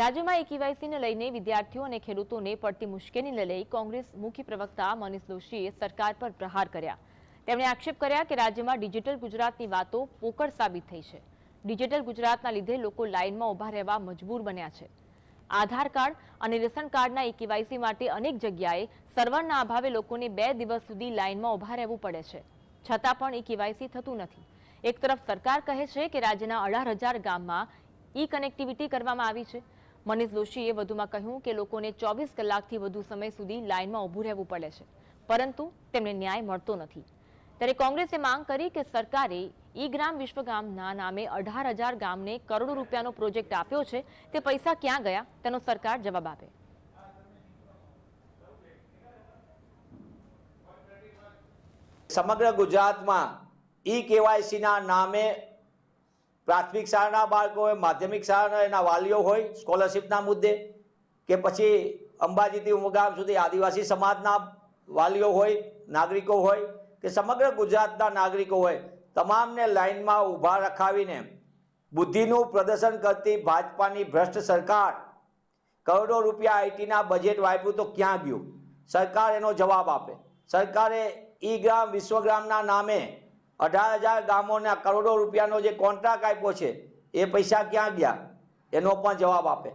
રાજ્યમાં એ કેવાયસીને લઈને વિદ્યાર્થીઓ અને ખેડૂતોને પડતી મુશ્કેલીને લઈ કોંગ્રેસ મુખ્ય પ્રવક્તા મનીષ દોશીએ સરકાર પર પ્રહાર કર્યા. તેમણે આક્ષેપ કર્યા કે રાજ્યમાં ડિજિટલ ગુજરાતની વાતો પોકળ સાબિત થઈ છે. ડિજિટલ ગુજરાતના લીધે લોકો લાઇનમાં ઊભા રહેવા મજબૂર બન્યા છે. આધાર કાર્ડ અને રેશન કાર્ડના ઈ કેવાયસી માટે અનેક જગ્યાએ સર્વરના અભાવે લોકોને બે દિવસ સુધી લાઇનમાં ઊભા રહેવું પડે છે. છતાં પણ ઈ કેવાયસી થતું નથી. એક તરફ સરકાર કહે છે કે રાજ્યના અઢાર હજાર ગામમાં ઈ કનેક્ટિવિટી કરવામાં આવી છે. મનીષ દોશીએ વધુમાં કહ્યું કે લોકોને ચોવીસ કલાકથી વધુ સમય સુધી લાઇનમાં ઊભું રહેવું પડે છે, પરંતુ તેમને ન્યાય મળતો નથી. ત્યારે કોંગ્રેસે માંગ કરી કે સરકારે ઈ ગ્રામ વિશ્વગામના નામે અઢાર હજાર ગામને કરોડો રૂપિયાનો પ્રોજેક્ટ આપ્યો છે, તે પૈસા ક્યાં ગયા? તેનો સરકાર જવાબ આપે. સમગ્ર ગુજરાતમાં ઈ કેવાયસીના નામે પ્રાથમિક શાળાના બાળકો હોય માધ્યમિક શાળાના એના વાલીઓ હોય સ્કોલરશિપના મુદ્દે, કે પછી અંબાજીથી ઉમગામ સુધી આદિવાસી સમાજના વાલીઓ હોય, નાગરિકો હોય, કે સમગ્ર ગુજરાતના નાગરિકો હોય, તમામને લાઇનમાં ઊભા રખાવીને બુદ્ધિનું પ્રદર્શન કરતી ભાજપાની ભ્રષ્ટ સરકાર, કરોડો રૂપિયા આઈટીના બજેટ વાપર્યું તો ક્યાં ગયું? સરકાર એનો જવાબ આપે. સરકારે ઈ ગ્રામ વિશ્વગ્રામના નામે અઢાર હજાર ગામોના કરોડો રૂપિયાનો જે કોન્ટ્રાક્ટ આપ્યો છે, એ પૈસા ક્યાં ગયા? એનો પણ જવાબ આપે.